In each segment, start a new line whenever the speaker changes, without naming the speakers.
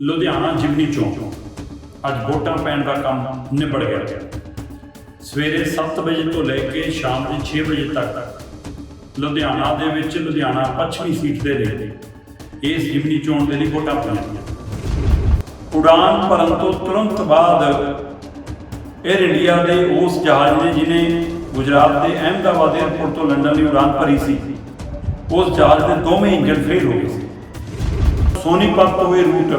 ਲੁਧਿਆਣਾ ਜਿਮਨੀ ਚੌਂਕ ਅੱਜ ਵੋਟਾਂ ਪੈਣ ਦਾ ਕੰਮ ਨਿਬੜ ਗਿਆ। ਸਵੇਰੇ 7 ਵਜੇ ਤੋਂ ਲੈ ਕੇ ਸ਼ਾਮ ਦੇ 6 ਵਜੇ ਤੱਕ ਲੁਧਿਆਣਾ ਦੇ ਵਿੱਚ ਲੁਧਿਆਣਾ ਪੱਛਮੀ ਸੀਟ ਦੇ ਲਈ ਇਸ ਜਿਮਨੀ ਚੋਣ ਦੇ ਲਈ ਵੋਟਾਂ ਪਈਆਂ। ਉਡਾਨ ਭਰਨ ਤੋਂ ਤੁਰੰਤ ਬਾਅਦ 에ਅਰ ਇੰਡੀਆ ਦੇ ਉਸ ਜਹਾਜ਼ ਨੇ ਜਿਹਨੇ ਗੁਜਰਾਤ ਦੇ ਅਹਿਮਦਾਬਾਦ 에ਅਰਪੋਰਟ ਤੋਂ ਲੰਡਨ ਲਈ ਉਡਾਨ ਭਰੀ ਸੀ, ਉਸ ਜਹਾਜ਼ ਦੇ ਦੋਵੇਂ ਇੰਜਨ ਫੇਲ ਹੋ ਗਏ ਸੀ। ਸੋਨੀਪਤ ਤੋਂ ਇਹ ਰੂਟ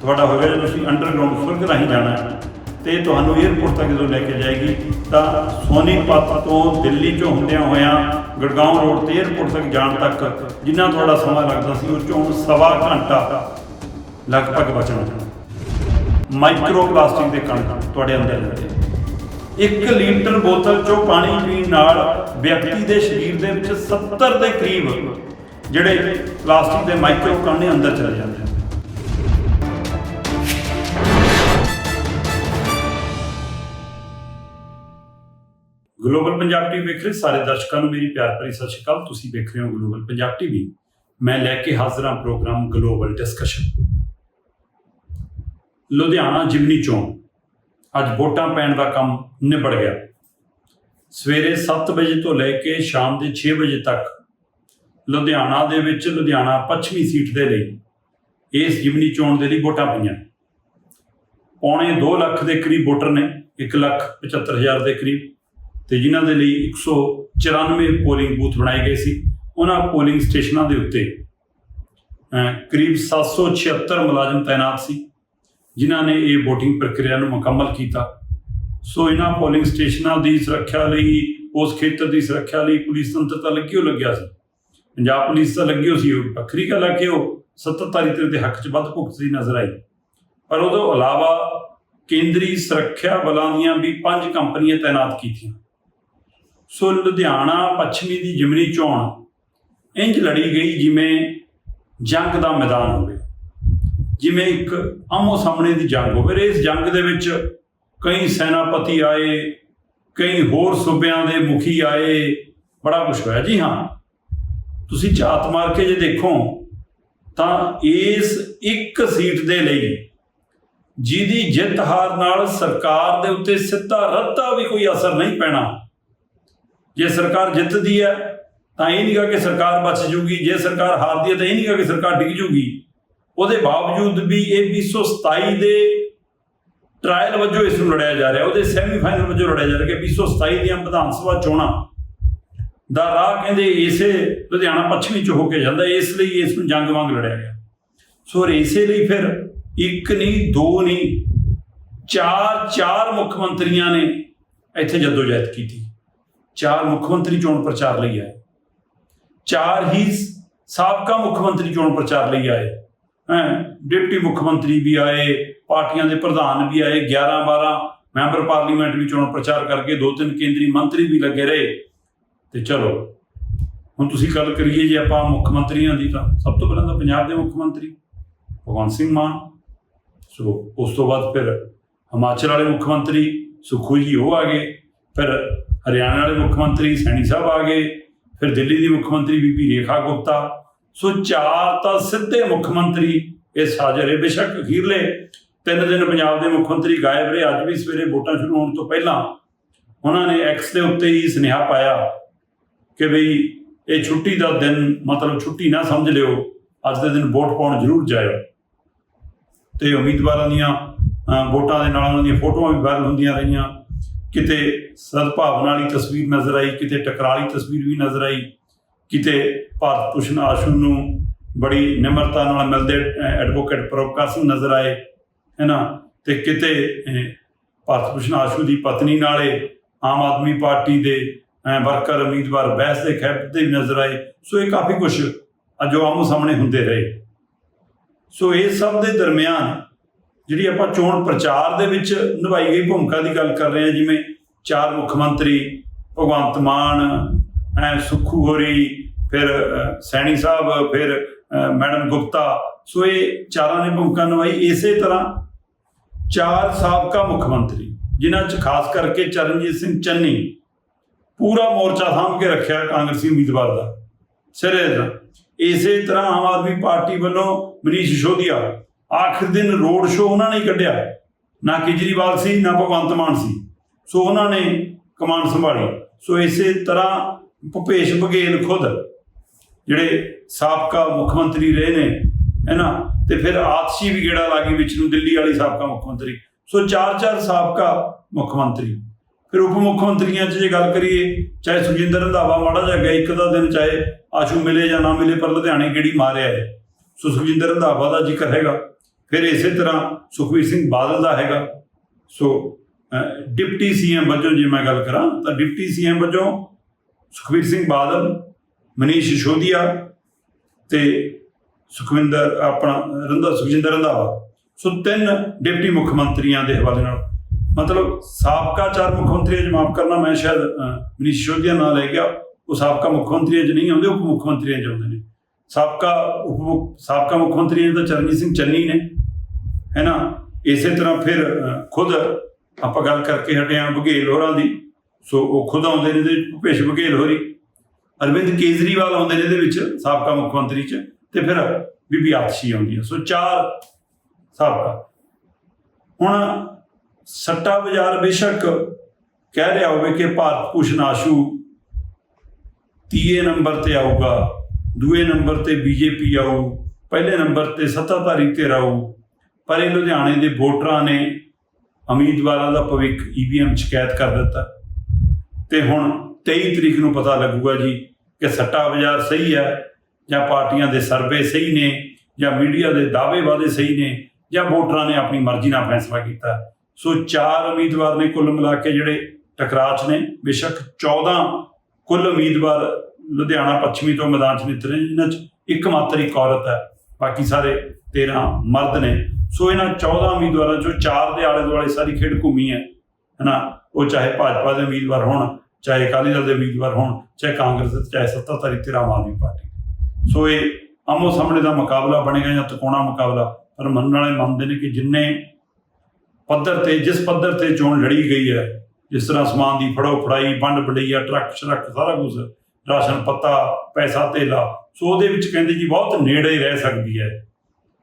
ਤੁਹਾਡਾ ਹੋਵੇਗਾ ਜਦੋਂ ਤੁਸੀਂ ਅੰਡਰਗਰਾਉਂਡ ਸੁਰਗ ਰਾਹੀਂ ਜਾਣਾ ਹੈ ਤੇ ਤੁਹਾਨੂੰ 에ਅਰਪੋਰਟ ਤੱਕ ਜਦੋਂ ਲੈ ਕੇ ਜਾਏਗੀ, ਤਾਂ ਸੋਨੀਪਤ ਤੋਂ ਦਿੱਲੀ ਚੋਂ ਹੁੰਦਿਆਂ ਹੋਇਆਂ ਗੜਗਾਉਂ ਰੋਡ ਤੇ 에ਅਰਪੋਰਟ ਤੱਕ ਜਾਣ ਤੱਕ ਜਿੰਨਾ ਤੁਹਾਡਾ ਸਮਾਂ ਲੱਗਦਾ ਸੀ, ਉਹ ਚੋਂ ਸਵਾ ਘੰਟਾ ਲਗਭਗ ਬਚਣਾ ਮਾਈਕਰੋ ਪਲਾਸਟਿਕ ਦੇ ਕਣ ਤੁਹਾਡੇ ਅੰਦਰ ਰਹਿੰਦੇ 1 ਲੀਟਰ ਬੋਤਲ ਚੋਂ ਪਾਣੀ ਪੀਣ ਨਾਲ ਵਿਅਕਤੀ ਦੇ ਸਰੀਰ ਦੇ ਵਿੱਚ 70 ਦੇ ਕਰੀਬ ਜਿਹੜੇ ਪਲਾਸਟਿਕ ਦੇ ਮਾਈਕਰੋ ਕਣ ਨੇ ਅੰਦਰ ਚਲੇ ਜਾਂਦੇ ਹਨ। ਗਲੋਬਲ ਪੰਜਾਬ ਟੀਵੀ ਵੇਖ ਰਹੇ ਸਾਰੇ ਦਰਸ਼ਕਾਂ ਨੂੰ ਮੇਰੀ ਪਿਆਰ ਭਰੀ ਸਤਿ ਸ਼੍ਰੀ ਅਕਾਲ। ਤੁਸੀਂ ਵੇਖ ਰਹੇ ਹੋ ਗਲੋਬਲ ਪੰਜਾਬ ਟੀਵੀ ਮੈਂ ਲੈ ਕੇ ਹਾਜ਼ਰ ਹਾਂ ਪ੍ਰੋਗਰਾਮ ਗਲੋਬਲ ਡਿਸਕਸ਼ਨ ਲੁਧਿਆਣਾ ਜਿਮਨੀ ਚੋਣ ਅੱਜ ਵੋਟਾਂ ਪੈਣ ਦਾ ਕੰਮ ਨਿਬੜ ਗਿਆ। ਸਵੇਰੇ 7 ਵਜੇ ਤੋਂ ਲੈ ਕੇ ਸ਼ਾਮ ਦੇ 6 ਵਜੇ ਤੱਕ ਲੁਧਿਆਣਾ ਦੇ ਵਿੱਚ ਲੁਧਿਆਣਾ ਪੱਛਮੀ ਸੀਟ ਦੇ ਲਈ ਇਸ ਜਿਮਨੀ ਚੋਣ ਦੇ ਲਈ ਵੋਟਾਂ ਪਈਆਂ। ਪੌਣੇ 2 ਲੱਖ ਦੇ ਕਰੀਬ ਵੋਟਰ ਨੇ 1 ਲੱਖ 75 ਹਜ਼ਾਰ ਦੇ ਕਰੀਬ। ਤੇ ਜਿਨ੍ਹਾਂ ਦੇ ਲਈ 194 ਪੋਲਿੰਗ ਬੂਥ ਬਣਾਏ ਗਏ ਸੀ ਉਹਨਾਂ ਪੋਲਿੰਗ ਸਟੇਸ਼ਨਾਂ ਦੇ ਉੱਤੇ ਅਹ, ਕਰੀਬ 776 ਮੁਲਾਜ਼ਮ ਤਾਇਨਾਤ ਸੀ ਜਿਨ੍ਹਾਂ ਨੇ ਇਹ VOTING ਪ੍ਰਕਿਰਿਆ ਨੂੰ ਮੁਕੰਮਲ ਕੀਤਾ। ਸੋ ਇਹਨਾਂ ਪੋਲਿੰਗ ਸਟੇਸ਼ਨਾਂ ਦੀ ਸੁਰੱਖਿਆ ਲਈ ਉਸ ਖੇਤਰ ਦੀ ਸੁਰੱਖਿਆ ਲਈ ਪੁਲਿਸ ਤੰਤਰ ਤਾਂ ਲੱਗਿਓ ਲੱਗਿਆ ਸੀ। ਪੰਜਾਬ ਪੁਲਿਸ ਤਾਂ ਲੱਗੀ ਹੋ ਸੀ, ਉਹ ਵੱਖਰੀ ਗੱਲ ਆ ਕਿ ਉਹ ਸੱਤਾਧਾਰੀ ਧਿਰ ਦੇ ਹੱਕ 'ਚ ਵੱਧ ਭੁਗਤਦੀ ਨਜ਼ਰ ਆਈ। ਪਰ ਉਹਦੇ ਇਲਾਵਾ ਕੇਂਦਰੀ ਸੁਰੱਖਿਆ ਬਲਾਂ ਦੀਆਂ ਵੀ ਪੰਜ ਕੰਪਨੀਆਂ ਤਾਇਨਾਤ ਕੀਤੀਆਂ। ਸੋ ਲੁਧਿਆਣਾ, ਪੱਛਮੀ ਦੀ ਜਿਮਨੀ ਚੋਣ ਇੰਜ ਲੜੀ ਗਈ ਜਿਵੇਂ ਜੰਗ ਦਾ ਮੈਦਾਨ ਹੋਵੇ, ਜਿਵੇਂ ਇੱਕ ਆਮੋ ਸਾਹਮਣੇ ਦੀ ਜੰਗ ਹੋਵੇ। ਇਸ ਜੰਗ ਦੇ ਵਿੱਚ ਕਈ ਸੈਨਾਪਤੀ ਆਏ, ਕਈ ਹੋਰ ਸੂਬਿਆਂ ਦੇ ਮੁਖੀ ਆਏ, ਬੜਾ ਕੁਝ ਹੋਇਆ। ਜੀ ਹਾਂ ਤੁਸੀਂ ਝਾਤ ਮਾਰ ਕੇ ਜੇ ਦੇਖੋ, ਤਾਂ ਇਸ ਇੱਕ ਸੀਟ ਦੇ ਲਈ ਜਿਹਦੀ ਜਿੱਤ ਹਾਰ ਨਾਲ ਸਰਕਾਰ ਦੇ ਉੱਤੇ ਸਿੱਧਾ ਰੱਤਾ ਵੀ ਕੋਈ ਅਸਰ ਨਹੀਂ ਪੈਣਾ। ਜੇ ਸਰਕਾਰ ਜਿੱਤਦੀ ਹੈ, ਤਾਂ ਇਹ ਨਹੀਂਗਾ ਕਿ ਸਰਕਾਰ ਬਚ ਜੂਗੀ। ਜੇ ਸਰਕਾਰ ਹਾਰਦੀ ਹੈ, ਤਾਂ ਇਹ ਨਹੀਂਗਾ ਕਿ ਸਰਕਾਰ ਡਿੱਗ ਜੂਗੀ। ਉਹਦੇ ਬਾਵਜੂਦ ਵੀ ਇਹ 227 ਦੇ ਟ੍ਰਾਇਲ ਵਜੋਂ ਇਸ ਨੂੰ ਲੜਿਆ ਜਾ ਰਿਹਾ। ਉਹਦੇ ਸੈਮੀਫਾਈਨਲ ਵਜੋਂ ਲੜਿਆ ਜਾ ਰਿਹਾ ਕਿ 227 ਦੀਆਂ ਵਿਧਾਨ ਸਭਾ ਚੋਣਾਂ ਦਾ ਰਾਹ ਕਹਿੰਦੇ ਇਸੇ ਲੁਧਿਆਣਾ ਪੱਛਮੀ ਚ ਹੋ ਕੇ ਜਾਂਦਾ, ਇਸ ਲਈ ਇਸ ਨੂੰ ਜੰਗ ਵਾਂਗ ਲੜਿਆ ਗਿਆ। ਸੋ ਇਸੇ ਲਈ ਫਿਰ ਇੱਕ ਨਹੀਂ, ਦੋ ਨਹੀਂ, ਚਾਰ ਚਾਰ ਮੁੱਖ ਮੰਤਰੀਆਂ ਨੇ ਇੱਥੇ ਜਦੋਜਹਿਦ ਕੀਤੀ। ਚਾਰ ਮੁੱਖ ਮੰਤਰੀ ਚੋਣ ਪ੍ਰਚਾਰ ਲਈ ਆਏ। ਚਾਰ ਹੀ ਸਾਬਕਾ ਮੁੱਖ ਮੰਤਰੀ ਚੋਣ ਪ੍ਰਚਾਰ ਲਈ ਆਏ। ਹੈ, ਡਿਪਟੀ ਮੁੱਖ ਮੰਤਰੀ ਵੀ ਆਏ, ਪਾਰਟੀਆਂ ਦੇ ਪ੍ਰਧਾਨ ਵੀ ਆਏ 11 12 ਮੈਂਬਰ ਪਾਰਲੀਮੈਂਟ ਵੀ ਚੋਣ ਪ੍ਰਚਾਰ ਕਰਕੇ ਦੋ ਤਿੰਨ ਕੇਂਦਰੀ ਮੰਤਰੀ ਵੀ ਲੱਗੇ ਰਹੇ। ਤੇ ਚਲੋ, ਹੁਣ ਤੁਸੀਂ ਗੱਲ ਕਰੀਏ ਜੇ ਆਪਾਂ ਮੁੱਖ ਮੰਤਰੀਆਂ ਦੀ ਤਾਂ ਸਭ ਤੋਂ ਪਹਿਲਾਂ ਤਾਂ ਪੰਜਾਬ ਦੇ ਮੁੱਖ ਮੰਤਰੀ, ਭਗਵੰਤ ਸਿੰਘ ਮਾਨ, ਸੋ ਉਸ ਤੋਂ ਬਾਅਦ ਫਿਰ ਹਿਮਾਚਲ ਵਾਲੇ ਮੁੱਖ ਮੰਤਰੀ ਸੁਖੂ ਜੀ ਉਹ ਆ ਗਏ, ਫਿਰ ਹਰਿਆਣਾ ਵਾਲੇ ਮੁੱਖ ਮੰਤਰੀ ਸੈਣੀ ਸਾਹਿਬ ਆ ਗਏ, ਫਿਰ ਦਿੱਲੀ ਦੀ ਮੁੱਖ ਮੰਤਰੀ ਬੀਬੀ ਰੇਖਾ ਗੁਪਤਾ, ਸੋ ਚਾਰ ਤਾਂ ਸਿੱਧੇ ਮੁੱਖ ਮੰਤਰੀ ਇਹ ਹਾਜ਼ਰ ਹੈ ਬੇਸ਼ੱਕ ਅਖੀਰਲੇ, ਤਿੰਨ ਦਿਨ ਪੰਜਾਬ ਦੇ ਮੁੱਖ ਮੰਤਰੀ ਗਾਇਬ ਰਹੇ, ਅੱਜ ਵੀ ਸਵੇਰੇ ਵੋਟਾਂ ਸ਼ੁਰੂ ਹੋਣ ਤੋਂ ਪਹਿਲਾਂ ਉਹਨਾਂ ਨੇ ਐਕਸ ਦੇ ਉੱਤੇ ਹੀ ਸੁਨੇਹਾ ਪਾਇਆ ਕਿ ਬਈ ਇਹ ਛੁੱਟੀ ਦਾ ਦਿਨ ਮਤਲਬ ਛੁੱਟੀ ਨਾ ਸਮਝ ਲਿਓ, ਅੱਜ ਦੇ ਦਿਨ ਵੋਟ ਪਾਉਣ ਜ਼ਰੂਰ ਜਾਇਓ। ਤੇ ਉਮੀਦਵਾਰਾਂ ਦੀਆਂ ਵੋਟਾਂ ਦੇ ਨਾਲ ਉਹਨਾਂ ਦੀਆਂ ਫੋਟੋਆਂ ਵੀ ਵਾਇਰਲ ਹੁੰਦੀਆਂ ਰਹੀਆਂ। ਕਿਤੇ ਸਦਭਾਵਨਾ ਵਾਲੀ ਤਸਵੀਰ ਨਜ਼ਰ ਆਈ, ਕਿਤੇ ਟਕਰਾਲੀ ਤਸਵੀਰ ਵੀ ਨਜ਼ਰ ਆਈ। ਕਿਤੇ ਭਾਰਤ ਭੂਸ਼ਣ ਆਸ਼ੂ ਨੂੰ ਬੜੀ ਨਿਮਰਤਾ ਨਾਲ ਮਿਲਦੇ ਐਡਵੋਕੇਟ ਪ੍ਰੋਕਾ ਸਿੰਘ ਨਜ਼ਰ ਆਏ ਹੈਨਾ ਤੇ ਕਿਤੇ ਭਾਰਤ ਭੂਸ਼ਣ ਆਸ਼ੂ ਦੀ ਪਤਨੀ ਨਾਲੇ ਆਮ ਆਦਮੀ ਪਾਰਟੀ ਦੇ ਵਰਕਰ ਉਮੀਦਵਾਰ ਬਹਿਸ ਦੇ ਖੈਬਤੇ ਵੀ ਨਜ਼ਰ ਆਏ। ਸੋ ਇਹ ਕਾਫੀ ਕੁਝ ਅੱਜ ਆਮੋ ਸਾਹਮਣੇ ਹੁੰਦੇ ਰਹੇ। ਸੋ ਇਹ ਸਭ ਦੇ ਦਰਮਿਆਨ ਜਿਹੜੀ ਆਪਾਂ ਚੋਣ ਪ੍ਰਚਾਰ ਦੇ ਵਿੱਚ ਨਿਭਾਈ ਗਈ ਭੂਮਿਕਾ ਦੀ ਗੱਲ ਕਰ ਰਹੇ ਹਾਂ, ਜਿਵੇਂ ਚਾਰ ਮੁੱਖ ਮੰਤਰੀ, ਭਗਵੰਤ ਮਾਨ, ਐ ਸੁਖੂ ਹੋਰੀ, ਫਿਰ ਸੈਣੀ ਸਾਹਿਬ, ਫਿਰ ਮੈਡਮ ਗੁਪਤਾ। ਸੋ ਇਹ ਚਾਰਾਂ ਨੇ ਭੂਮਿਕਾ ਨਿਭਾਈ। ਇਸੇ ਤਰ੍ਹਾਂ ਚਾਰ ਸਾਬਕਾ ਮੁੱਖ ਮੰਤਰੀ, ਜਿਨ੍ਹਾਂ 'ਚ ਖਾਸ ਕਰਕੇ ਚਰਨਜੀਤ ਸਿੰਘ ਚੰਨੀ ਪੂਰਾ ਮੋਰਚਾ ਸਾਂਭ ਕੇ ਰੱਖਿਆ ਕਾਂਗਰਸੀ ਉਮੀਦਵਾਰ ਦਾ, ਸਿਰੇ ਦਾ। ਇਸੇ ਤਰ੍ਹਾਂ ਆਮ ਆਦਮੀ ਪਾਰਟੀ ਵੱਲੋਂ ਮਨੀਸ਼ ਸਿਸੋਦੀਆ ਆਖਰ ਦਿਨ ਰੋਡ ਸ਼ੋਅ ਉਹਨਾਂ ਨੇ ਕੱਢਿਆ। ਨਾ ਕੇਜਰੀਵਾਲ ਸੀ, ਨਾ ਭਗਵੰਤ ਮਾਨ ਸੀ। ਸੋ ਉਹਨਾਂ ਨੇ ਕਮਾਂਡ ਸੰਭਾਲੀ। ਸੋ ਇਸੇ ਤਰ੍ਹਾਂ ਭੁਪੇਸ਼ ਬਘੇਲ ਖੁਦ, ਜਿਹੜੇ ਸਾਬਕਾ ਮੁੱਖ ਮੰਤਰੀ ਰਹੇ ਨੇ ਹੈਨਾ ਤੇ ਫਿਰ ਆਤਸ਼ੀ ਵੀ ਗੇੜਾ ਲਾ ਗਈ ਵਿੱਚ ਨੂੰ ਦਿੱਲੀ ਵਾਲੀ ਸਾਬਕਾ ਮੁੱਖ ਮੰਤਰੀ। ਸੋ ਚਾਰ ਚਾਰ ਸਾਬਕਾ ਮੁੱਖ ਮੰਤਰੀ। ਫਿਰ ਉਪ ਮੁੱਖ ਮੰਤਰੀਆਂ 'ਚ ਜੇ ਗੱਲ ਕਰੀਏ ਚਾਹੇ ਸੁਖਜਿੰਦਰ ਰੰਧਾਵਾ ਮਾੜਾ ਜਿਹਾ ਗਿਆ ਇੱਕ ਦਾ ਦਿਨ ਚਾਹੇ ਆਸ਼ੂ ਮਿਲੇ ਜਾਂ ਨਾ ਮਿਲੇ ਪਰ ਲੁਧਿਆਣੇ ਕਿਹੜੀ ਮਾਰਿਆ ਹੈ ਸੋ ਸੁਖਜਿੰਦਰ ਰੰਧਾਵਾ ਦਾ ਜ਼ਿਕਰ ਹੈਗਾ। ਫਿਰ ਇਸੇ ਤਰ੍ਹਾਂ ਸੁਖਵੀਰ ਸਿੰਘ ਬਾਦਲ ਦਾ ਹੈਗਾ। ਸੋ ਅਹ, ਡਿਪਟੀ ਸੀਐਮ ਵਜੋਂ ਜੇ ਮੈਂ ਗੱਲ ਕਰਾਂ ਤਾਂ ਡਿਪਟੀ ਸੀਐਮ ਵਜੋਂ ਸੁਖਵੀਰ ਸਿੰਘ ਬਾਦਲ ਮਨੀਸ਼ ਸੋਧੀਆ ਤੇ ਸੁਖਵਿੰਦਰ ਆਪਣਾ ਰੰਧਾ ਸੁਖਜਿੰਦਰ ਰੰਧਾਵਾ। ਸੋ ਤਿੰਨ ਡਿਪਟੀ ਮੁੱਖ ਮੰਤਰੀਆਂ ਦੇ ਹਵਾਲੇ ਨਾਲ ਮਤਲਬ ਸਾਬਕਾ ਚਾਰ ਮੁੱਖ ਮੰਤਰੀਆਂ ਚ ਮਾਫ ਕਰਨਾ ਮੈਂ ਸ਼ਾਇਦ ਅਹ, ਮਨੀਸ਼ ਸਿਸੋਦੀਆ ਨਾਲ ਲੈ ਗਿਆ। ਉਹ ਸਾਬਕਾ ਮੁੱਖ ਮੰਤਰੀ ਅੱਜ ਨਹੀਂ ਆਉਂਦੇ ਉਪ ਮੁੱਖ ਮੰਤਰੀਆਂ ਚ ਆਉਂਦੇ ਨੇ। ਸਾਬਕਾ ਉਪ ਮੁੱਖ ਸਾਬਕਾ ਮੁੱਖ ਮੰਤਰੀਆਂ ਤਾਂ ਚਰਨਜੀਤ ਸਿੰਘ ਚੰਨੀ ਨੇ ਹੈ ਨਾ? ਇਸੇ ਤਰ੍ਹਾਂ ਫਿਰ ਖੁਦ ਆਪਾਂ ਗੱਲ ਕਰਕੇ ਹਟੇ ਹਾਂ ਬਘੇਲ ਹੋਰਾਂ ਦੀ। ਸੋ ਉਹ ਖੁਦ ਆਉਂਦੇ ਨੇ ਤੇ ਭੁਪੇਸ਼ ਬਘੇਲ ਹੋਰੀ। ਅਰਵਿੰਦ ਕੇਜਰੀਵਾਲ ਆਉਂਦੇ ਨੇ ਇਹਦੇ ਵਿੱਚ ਸਾਬਕਾ ਮੁੱਖ ਮੰਤਰੀ ਚ ਤੇ ਫਿਰ ਬੀਬੀ ਆਤਸ਼ੀ ਆਉਂਦੀ ਹੈ ਸੋ ਚਾਰ ਸਾਬਕਾ। ਹੁਣ ਸੱਟਾ ਬਾਜ਼ਾਰ ਬੇਸ਼ੱਕ ਕਹਿ ਰਿਹਾ ਹੋਵੇ ਕਿ ਭਾਰਤ ਭੂਸ਼ਣ ਆਸ਼ੂ ਤੀਏ ਨੰਬਰ ਤੇ ਆਊਗਾ, ਦੂਏ ਨੰਬਰ ਤੇ ਬੀਜੇਪੀ ਆਊ, ਪਹਿਲੇ ਨੰਬਰ ਤੇ ਸੱਤਾਧਾਰੀ ਧਿਰ ਆਊ, ਪਰ ਇਹ ਲੁਧਿਆਣੇ ਦੇ ਵੋਟਰਾਂ ਨੇ ਉਮੀਦਵਾਰਾਂ ਦਾ ਭਵਿੱਖ ਈਵੀਐਮ ਸ਼ਿਕਾਇਤ ਕਰ ਦਿੱਤਾ। ਤੇ ਹੁਣ 23 ਤਰੀਕ ਨੂੰ ਪਤਾ ਲੱਗੂਗਾ ਜੀ ਕਿ ਸੱਟਾ ਬਾਜ਼ਾਰ ਸਹੀ ਹੈ ਜਾਂ ਪਾਰਟੀਆਂ ਦੇ ਸਰਵੇ ਸਹੀ ਨੇ ਜਾਂ ਮੀਡੀਆ ਦੇ ਦਾਅਵੇ ਵਾਅਦੇ ਸਹੀ ਨੇ ਜਾਂ ਵੋਟਰਾਂ ਨੇ ਆਪਣੀ ਮਰਜ਼ੀ ਨਾਲ ਫੈਸਲਾ ਕੀਤਾ। ਸੋ ਚਾਰ ਉਮੀਦਵਾਰ ਨੇ ਕੁੱਲ ਮਿਲਾ ਕੇ ਜਿਹੜੇ ਟਕਰਾਅ 'ਚ ਨੇ। ਬੇਸ਼ੱਕ 14 ਕੁੱਲ ਉਮੀਦਵਾਰ ਲੁਧਿਆਣਾ ਪੱਛਮੀ ਤੋਂ ਮੈਦਾਨ 'ਚ ਨਿਤਰੇ ਨੇ, ਜਿਨ੍ਹਾਂ 'ਚ ਇੱਕ ਮਾਤਰ ਇੱਕ ਔਰਤ ਹੈ। ਬਾਕੀ ਸਾਰੇ 13 ਮਰਦ ਨੇ। ਸੋ ਇਹਨਾਂ 14 ਉਮੀਦਵਾਰਾਂ 'ਚੋਂ ਚਾਰ ਦੇ ਆਲੇ ਦੁਆਲੇ ਸਾਰੀ ਖੇਡ ਘੁੰਮੀ ਹੈ। ਹਨਾ? ਉਹ ਚਾਹੇ ਭਾਜਪਾ ਦੇ ਉਮੀਦਵਾਰ ਹੋਣ ਚਾਹੇ ਅਕਾਲੀ ਦਲ ਦੇ ਉਮੀਦਵਾਰ ਹੋਣ ਚਾਹੇ ਕਾਂਗਰਸ ਦੇ ਚਾਹੇ ਸੱਤਾਧਾਰੀ ਤੇ ਆਮ ਆਦਮੀ ਪਾਰਟੀ ਸੋ ਇਹ ਆਮੋ ਸਾਹਮਣੇ ਦਾ ਮੁਕਾਬਲਾ ਬਣੇਗਾ ਜਾਂ ਤਕੋਣਾ ਮੁਕਾਬਲਾ ਪਰ ਮੰਨਣ ਵਾਲੇ ਮੰਨਦੇ ਨੇ ਕਿ ਜਿੰਨੇ ਪੱਧਰ ਤੇ, ਜਿਸ ਪੱਧਰ ਤੇ ਚੋਣ ਲੜੀ ਗਈ ਹੈ, ਜਿਸ ਤਰ੍ਹਾਂ ਸਮਾਨ ਦੀ ਫੜੋ ਫੜਾਈ, ਵੰਡ ਵਡਈਆ ਟਰੱਕ ਸ਼ਰੱਕ, ਸਾਰਾ ਕੁਝ ਰਾਸ਼ਨ ਪੱਤਾ, ਪੈਸਾ, ਧੇਲਾ, ਸੋ ਉਹਦੇ ਵਿੱਚ ਕਹਿੰਦੇ ਜੀ ਬਹੁਤ ਨੇੜੇ ਰਹਿ ਸਕਦੀ ਹੈ।